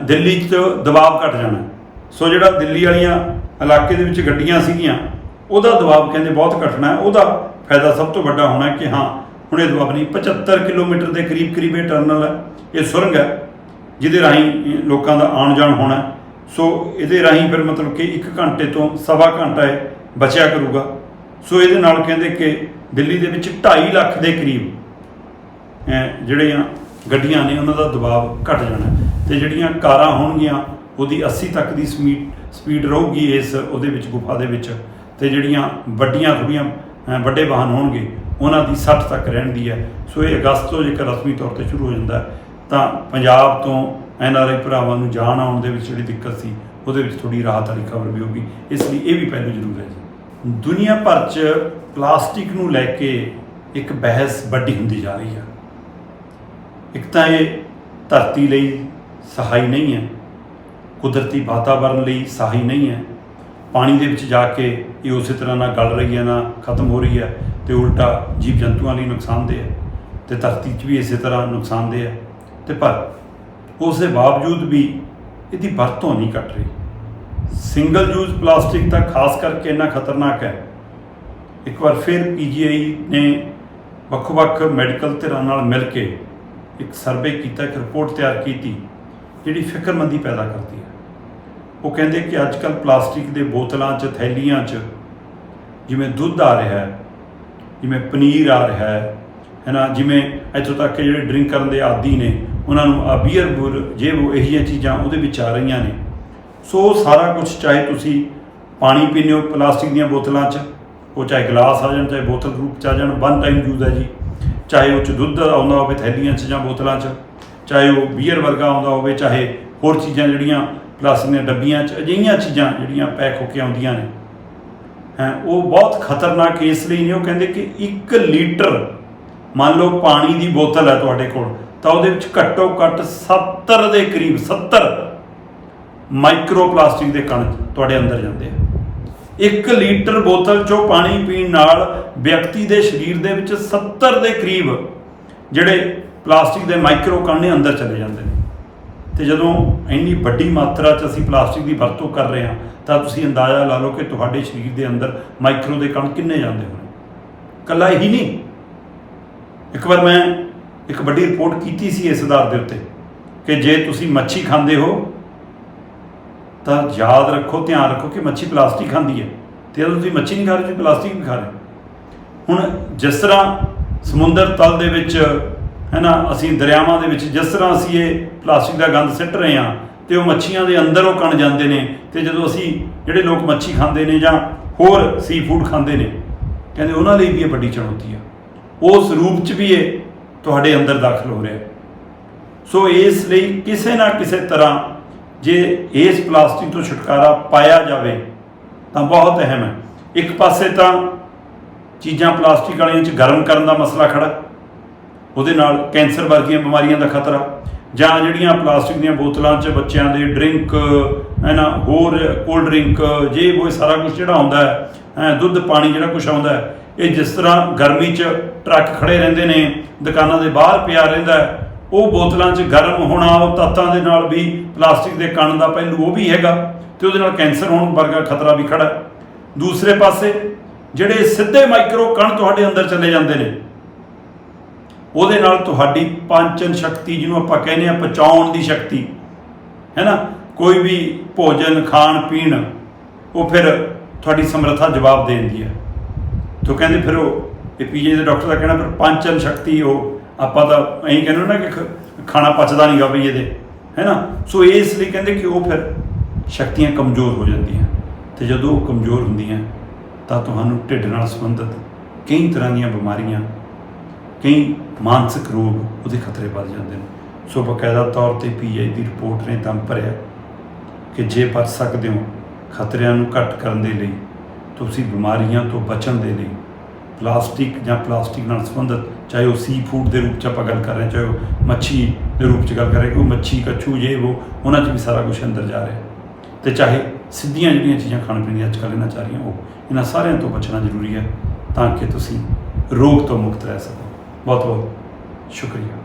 ਦਿੱਲੀ 'ਚ ਦਬਾਅ ਘਟ ਜਾਣਾ। ਸੋ ਜਿਹੜਾ ਦਿੱਲੀ ਵਾਲੀਆਂ ਇਲਾਕੇ ਦੇ ਵਿੱਚ ਗੱਡੀਆਂ ਸੀਗੀਆਂ, ਉਹਦਾ ਦਬਾਅ ਕਹਿੰਦੇ ਬਹੁਤ ਘਟਣਾ ਉਹਦਾ ਫਾਇਦਾ ਸਭ ਤੋਂ ਵੱਡਾ ਹੋਣਾ ਕਿ ਹਾਂ, ਹੁਣ ਇਹ ਦਬਾਅ ਨਹੀਂ 75 ਕਿਲੋਮੀਟਰ ਦੇ ਕਰੀਬ ਕਰੀਬ ਇਹ ਟਰਨਲ ਹੈ ਇਹ ਸੁਰੰਗ ਹੈ, ਜਿਹਦੇ ਰਾਹੀਂ ਲੋਕਾਂ ਦਾ ਆਉਣ ਜਾਣ ਹੋਣਾ ਸੋ ਇਹਦੇ ਰਾਹੀਂ ਫਿਰ ਮਤਲਬ ਕਿ 1 ਘੰਟੇ ਤੋਂ ਸਵਾ ਘੰਟਾ ਇਹ ਬਚਿਆ ਕਰੂਗਾ। ਸੋ ਇਹਦੇ ਨਾਲ ਕਹਿੰਦੇ ਕਿ ਦਿੱਲੀ ਦੇ ਵਿੱਚ 2.5 ਲੱਖ ਦੇ ਕਰੀਬ ਜਿਹੜੀਆਂ ਗੱਡੀਆਂ ਨੇ, ਉਹਨਾਂ ਦਾ ਦਬਾਅ ਘਟ ਜਾਣਾ ਤੇ ਜਿਹੜੀਆਂ ਕਾਰਾਂ ਹੋਣਗੀਆਂ, ਉਹਦੀ 80 ਤੱਕ ਦੀ ਸਪੀਡ ਸਪੀਡ ਰਹੂਗੀ ਇਸ ਉਹਦੇ ਵਿੱਚ ਗੁਫਾ ਦੇ ਵਿੱਚ। ਤੇ ਜਿਹੜੀਆਂ ਵੱਡੀਆਂ ਥੋੜ੍ਹੀਆਂ ਵੱਡੇ ਵਾਹਨ ਹੋਣਗੇ, ਉਹਨਾਂ ਦੀ 60 ਤੱਕ ਰਹਿਣ ਦੀ ਹੈ। ਸੋ ਇਹ ਅਗਸਤ ਤੋਂ ਜੇਕਰ ਰਸਮੀ ਤੌਰ ਤੇ ਸ਼ੁਰੂ ਹੋ ਜਾਂਦਾ ਤਾਂ ਪੰਜਾਬ ਤੋਂ ਐਨ ਆਰ ਆਈ ਭਰਾਵਾਂ ਨੂੰ ਜਾਣ ਆਉਣ ਦੇ ਵਿੱਚ ਜਿਹੜੀ ਦਿੱਕਤ ਸੀ, ਉਹਦੇ ਵਿੱਚ ਥੋੜੀ ਰਾਹਤ ਵਾਲੀ ਖਬਰ ਵੀ ਹੋਗੀ ਇਸ ਲਈ ਇਹ ਵੀ ਪਹਿਲੂ ਜ਼ਰੂਰ ਹੈ ਜੀ। ਦੁਨੀਆ ਭਰ 'ਚ ਪਲਾਸਟਿਕ ਨੂੰ ਲੈ ਕੇ ਇੱਕ ਬਹਿਸ ਵੱਡੀ ਹੁੰਦੀ ਜਾ ਰਹੀ ਹੈ ਇੱਕ ਤਾਂ ਇਹ ਧਰਤੀ ਲਈ ਸਹਾਈ ਨਹੀਂ ਹੈ। ਕੁਦਰਤੀ ਵਾਤਾਵਰਣ ਲਈ ਸਹਾਈ ਨਹੀਂ ਹੈ। ਪਾਣੀ ਦੇ ਵਿੱਚ ਜਾ ਕੇ ਇਹ ਉਸੇ ਤਰ੍ਹਾਂ ਨਾਲ ਗਲ ਰਹੀ ਹੈ, ਨਾ ਖਤਮ ਹੋ ਰਹੀ ਹੈ ਤੇ ਉਲਟਾ ਜੀਵ ਜੰਤੂਆਂ ਲਈ ਨੁਕਸਾਨਦੇਹ ਹੈ ਤੇ ਧਰਤੀ 'ਚ ਵੀ ਇਸੇ ਤਰ੍ਹਾਂ ਨੁਕਸਾਨਦੇਹ ਹੈ। ਤੇ ਪਰ ਉਸ ਦੇ ਬਾਵਜੂਦ ਵੀ ਇਹਦੀ ਵਰਤੋਂ ਨਹੀਂ ਘਟ ਰਹੀ। ਸਿੰਗਲ ਯੂਜ਼ ਪਲਾਸਟਿਕ ਤਾਂ ਖਾਸ ਕਰਕੇ ਇੰਨਾ ਖਤਰਨਾਕ ਹੈ। ਇੱਕ ਵਾਰ ਫਿਰ ਪੀਜੀਆਈ ਨੇ ਵੱਖ-ਵੱਖ ਮੈਡੀਕਲ ਧਿਰਾਂ ਨਾਲ ਮਿਲ ਕੇ ਇੱਕ ਸਰਵੇ ਕੀਤਾ, ਇੱਕ ਰਿਪੋਰਟ ਤਿਆਰ ਕੀਤੀ ਜਿਹੜੀ ਫਿਕਰਮੰਦੀ ਪੈਦਾ ਕਰਦੀ ਹੈ। ਉਹ ਕਹਿੰਦੇ ਕਿ ਅੱਜ ਕੱਲ ਪਲਾਸਟਿਕ ਦੇ ਬੋਤਲਾਂ 'ਚ, ਥੈਲੀਆਂ 'ਚ ਜਿਵੇਂ ਦੁੱਧ ਆ ਰਿਹਾ ਹੈ, ਜਿਵੇਂ ਪਨੀਰ ਆ ਰਿਹਾ ਹੈ ਹੈ ਨਾ ਜਿਵੇਂ ਇੱਥੋਂ ਤੱਕ ਕਿ ਜਿਹੜੇ ਡਰਿੰਕ ਕਰਨ ਦੇ ਆਦੀ ਨੇ, ਉਹਨਾਂ ਨੂੰ ਆ ਬੀਅਰ ਬੁਰ, ਜੇ ਉਹ ਇਹੋ ਜਿਹੀਆਂ ਚੀਜ਼ਾਂ ਉਹਦੇ ਵਿੱਚ ਆ ਰਹੀਆਂ ਨੇ। ਸੋ ਉਹ ਸਾਰਾ ਕੁਝ ਚਾਹੇ ਤੁਸੀਂ ਪਾਣੀ ਪੀਂਦੇ ਹੋ ਪਲਾਸਟਿਕ ਦੀਆਂ ਬੋਤਲਾਂ 'ਚ, ਉਹ ਚਾਹੇ ਗਲਾਸ ਆ ਜਾਣ, ਚਾਹੇ ਬੋਤਲ ਰੂਪ 'ਚ ਆ ਜਾਣ ਵਨ ਟਾਈਮ ਯੂਜ਼ ਹੈ ਜੀ। ਚਾਹੇ ਉਹ 'ਚ ਦੁੱਧ ਆਉਂਦਾ ਹੋਵੇ ਥੈਲੀਆਂ 'ਚ ਜਾਂ ਬੋਤਲਾਂ 'ਚ ਚਾਹੇ ਉਹ ਬੀਅਰ ਵਰਗਾ ਆਉਂਦਾ ਹੋਵੇ, ਚਾਹੇ ਹੋਰ ਚੀਜ਼ਾਂ ਜਿਹੜੀਆਂ ਪਲਾਸਟਿਕ ਦੀਆਂ ਡੱਬੀਆਂ 'ਚ ਅਜਿਹੀਆਂ ਚੀਜ਼ਾਂ ਜਿਹੜੀਆਂ ਪੈਕ ਹੋ ਕੇ ਆਉਂਦੀਆਂ ਨੇ। ਹੈ, ਉਹ ਬਹੁਤ ਖਤਰਨਾਕ ਇਸ ਲਈ ਨੇ ਉਹ ਕਹਿੰਦੇ ਕਿ 1 ਲੀਟਰ ਮੰਨ ਲਓ ਪਾਣੀ ਦੀ ਬੋਤਲ ਹੈ ਤੁਹਾਡੇ ਕੋਲ, ਤਾਂ ਉਹਦੇ ਵਿੱਚ ਘੱਟੋ ਘੱਟ 70 ਦੇ ਕਰੀਬ 70 ਮਾਈਕਰੋ ਪਲਾਸਟਿਕ ਦੇ ਕਣ ਤੁਹਾਡੇ ਅੰਦਰ ਜਾਂਦੇ ਆ। 1 ਲੀਟਰ ਬੋਤਲ ਚੋਂ ਪਾਣੀ ਪੀਣ ਨਾਲ ਵਿਅਕਤੀ ਦੇ ਸਰੀਰ ਦੇ ਵਿੱਚ 70 ਦੇ ਕਰੀਬ ਜਿਹੜੇ ਪਲਾਸਟਿਕ ਦੇ ਮਾਈਕਰੋ ਕਣ ਅੰਦਰ ਚਲੇ ਜਾਂਦੇ ਨੇ। ਤੇ ਜਦੋਂ ਇੰਨੀ ਵੱਡੀ ਮਾਤਰਾ 'ਚ ਅਸੀਂ ਪਲਾਸਟਿਕ ਦੀ ਵਰਤੋਂ ਕਰ ਰਹੇ ਹਾਂ, ਤਾਂ ਤੁਸੀਂ ਅੰਦਾਜ਼ਾ ਲਾ ਲਓ ਕਿ ਤੁਹਾਡੇ ਸਰੀਰ ਦੇ ਅੰਦਰ ਮਾਈਕਰੋ ਦੇ ਕਣ ਕਿੰਨੇ ਜਾਂਦੇ ਹੋਣੇ ਕੱਲਾ ਹੀ ਨਹੀਂ। ਇੱਕ ਵਾਰ ਮੈਂ ਇੱਕ ਵੱਡੀ ਰਿਪੋਰਟ ਕੀਤੀ ਸੀ ਇਸ ਆਧਾਰ ਦੇ ਉੱਤੇ ਕਿ ਜੇ ਤੁਸੀਂ ਮੱਛੀ ਖਾਂਦੇ ਹੋ, ਤਾਂ ਯਾਦ ਰੱਖੋ, ਧਿਆਨ ਰੱਖੋ ਕਿ ਮੱਛੀ ਪਲਾਸਟਿਕ ਖਾਂਦੀ ਹੈ। ਤੇ ਜਦੋਂ ਤੁਸੀਂ ਮੱਛੀ ਨਹੀਂ ਖਾ ਰਹੇ, ਤੁਸੀਂ ਪਲਾਸਟਿਕ ਵੀ ਖਾ ਰਹੇ ਹੁਣ ਜਿਸ ਤਰ੍ਹਾਂ ਸਮੁੰਦਰ ਤਲ ਦੇ ਵਿੱਚ ਹੈ ਨਾ ਅਸੀਂ ਦਰਿਆਵਾਂ ਦੇ ਵਿੱਚ ਜਿਸ ਤਰ੍ਹਾਂ ਅਸੀਂ ਇਹ ਪਲਾਸਟਿਕ ਦਾ ਗੰਦ ਸਿੱਟ ਰਹੇ ਹਾਂ ਤੇ ਉਹ ਮੱਛੀਆਂ ਦੇ ਅੰਦਰ ਉਹ ਕਣ ਜਾਂਦੇ ਨੇ ਤੇ ਜਦੋਂ ਅਸੀਂ ਜਿਹੜੇ ਲੋਕ ਮੱਛੀ ਖਾਂਦੇ ਨੇ ਜਾਂ ਹੋਰ ਸੀ ਫੂਡ ਖਾਂਦੇ ਨੇ, ਕਹਿੰਦੇ ਉਹਨਾਂ ਲਈ ਵੀ ਇਹ ਵੱਡੀ ਚੁਣੌਤੀ ਆ। ਉਸ ਰੂਪ 'ਚ ਵੀ ਇਹ ਤੁਹਾਡੇ ਅੰਦਰ ਦਾਖਲ ਹੋ ਰਿਹਾ ਸੋ ਇਸ ਲਈ ਕਿਸੇ ਨਾ ਕਿਸੇ ਤਰ੍ਹਾਂ ਜੇ ਇਸ ਪਲਾਸਟਿਕ ਤੋਂ ਛੁਟਕਾਰਾ ਪਾਇਆ ਜਾਵੇ, ਤਾਂ ਬਹੁਤ ਅਹਿਮ ਹੈ। ਇੱਕ ਪਾਸੇ ਤਾਂ ਚੀਜ਼ਾਂ ਪਲਾਸਟਿਕ ਵਾਲੀਆਂ 'ਚ ਗਰਮ ਕਰਨ ਦਾ ਮਸਲਾ ਖੜਾ ਉਹਦੇ ਨਾਲ ਕੈਂਸਰ ਵਰਗੀਆਂ ਬਿਮਾਰੀਆਂ ਦਾ ਖਤਰਾ, ਜਾਂ ਜਿਹੜੀਆਂ ਪਲਾਸਟਿਕ ਦੀਆਂ ਬੋਤਲਾਂ 'ਚ ਬੱਚਿਆਂ ਦੇ ਡਰਿੰਕ, ਹੈ ਨਾ, ਹੋਰ ਕੋਲਡ ਡਰਿੰਕ ਜੇ ਉਹ ਸਾਰਾ ਕੁਝ ਜਿਹੜਾ ਆਉਂਦਾ ਹੈ ਦੁੱਧ, ਪਾਣੀ ਜਿਹੜਾ ਕੁਝ ਆਉਂਦਾ ਹੈ, ਇਹ ਜਿਸ ਤਰ੍ਹਾਂ ਗਰਮੀ 'ਚ ਟਰੱਕ ਖੜੇ ਰਹਿੰਦੇ ਨੇ, ਦੁਕਾਨਾਂ ਦੇ ਬਾਹਰ ਪਿਆ ਰਹਿੰਦਾ ਉਹ ਬੋਤਲਾਂ 'ਚ ਗਰਮ ਹੋਣਾ, ਉਹ ਤੱਤਾਂ ਦੇ ਨਾਲ ਵੀ ਪਲਾਸਟਿਕ ਦੇ ਕਣ ਦਾ ਪਹਿਲੂ ਉਹ ਵੀ ਹੈਗਾ, ਤੇ ਉਹਦੇ ਨਾਲ ਕੈਂਸਰ ਹੋਣ ਵਰਗਾ ਖਤਰਾ ਵੀ ਖੜਾ ਦੂਸਰੇ ਪਾਸੇ, ਜਿਹੜੇ ਸਿੱਧੇ ਮਾਈਕਰੋ ਕਣ ਤੁਹਾਡੇ ਅੰਦਰ ਚਲੇ ਜਾਂਦੇ ਨੇ ਉਹਦੇ ਨਾਲ ਤੁਹਾਡੀ ਪਾਚਨ ਸ਼ਕਤੀ ਜਿਹਨੂੰ ਆਪਾਂ ਕਹਿੰਦੇ ਆ ਪਚਾਉਣ ਦੀ ਸ਼ਕਤੀ, ਹੈ ਨਾ? ਕੋਈ ਵੀ ਭੋਜਨ, ਖਾਣ, ਪੀਣ, ਉਹ ਫਿਰ ਤੁਹਾਡੀ ਸਮਰੱਥਾ ਜਵਾਬ ਦੇਣ ਦੀ ਹੈ। ਤੋ ਕਹਿੰਦੇ ਫਿਰ ਉਹ, ਇਹ ਪੀਜੀ ਦੇ ਡਾਕਟਰ ਦਾ ਕਹਿਣਾ, ਫਿਰ ਪਾਚਨ ਸ਼ਕਤੀ ਉਹ, ਆਪਾਂ ਤਾਂ ਐਂ ਕਹਿੰਦੇ ਨਾ ਕਿ ਖਾਣਾ ਪਚਦਾ ਨਹੀਂਗਾ ਵੀ ਇਹਦੇ, ਹੈ ਨਾ? ਸੋ ਇਸ ਲਈ ਕਹਿੰਦੇ ਕਿ ਉਹ ਫਿਰ ਸ਼ਕਤੀਆਂ ਕਮਜ਼ੋਰ ਹੋ ਜਾਂਦੀਆਂ। ਤੇ ਜਦੋਂ ਉਹ ਕਮਜ਼ੋਰ ਹੁੰਦੀਆਂ, ਤਾਂ ਤੁਹਾਨੂੰ ਢਿੱਡ ਨਾਲ ਸੰਬੰਧਿਤ ਕਈ ਤਰ੍ਹਾਂ ਦੀਆਂ ਬਿਮਾਰੀਆਂ ਕਈ ਮਾਨਸਿਕ ਰੋਗ ਉਹਦੇ ਖਤਰੇ ਵੱਧ ਜਾਂਦੇ ਨੇ। ਸੋ ਬਕਾਇਦਾ ਤੌਰ ਤੇ ਪੀਆਈ ਦੀ ਰਿਪੋਰਟ ਨੇ ਦਮ ਭਰਿਆ ਕਿ ਜੇ ਬਚ ਸਕਦੇ ਹੋ, ਖਤਰਿਆਂ ਨੂੰ ਘੱਟ ਕਰਨ ਦੇ ਲਈ, ਤੁਸੀਂ ਬਿਮਾਰੀਆਂ ਤੋਂ ਬਚਣ ਦੇ ਲਈ, ਪਲਾਸਟਿਕ ਜਾਂ ਪਲਾਸਟਿਕ ਨਾਲ ਸੰਬੰਧਿਤ ਚਾਹੇ ਉਹ ਸੀ ਫੂਡ ਦੇ ਰੂਪ ਚ ਆਪਾਂ ਗੱਲ ਕਰ ਰਹੇ ਹਾਂ, ਚਾਹੇ ਉਹ ਮੱਛੀ ਦੇ ਰੂਪ ਚ ਗੱਲ ਕਰ ਰਹੇ ਕਿ ਉਹ ਮੱਛੀ, ਕੱਛੂ, ਜੇ ਉਹ, ਉਹਨਾਂ ਚ ਵੀ ਸਾਰਾ ਕੁਝ ਅੰਦਰ ਜਾ ਰਿਹਾ। ਤੇ ਚਾਹੇ ਸਿੱਧੀਆਂ ਜਿਹੜੀਆਂ ਚੀਜ਼ਾਂ ਖਾਣ ਪੀਣ ਦੀਆਂ ਅੱਜ ਕੱਲ੍ਹ ਇਹਨਾਂ ਚ ਆ ਰਹੀਆਂ, ਉਹ ਇਹਨਾਂ ਸਾਰਿਆਂ ਤੋਂ ਬਚਣਾ ਜ਼ਰੂਰੀ ਹੈ ਤਾਂ ਕਿ ਤੁਸੀਂ ਰੋਗ ਤੋਂ ਮੁਕਤ ਰਹਿ ਸਕੋ। ਬਹੁਤ ਬਹੁਤ ਸ਼ੁਕਰੀਆ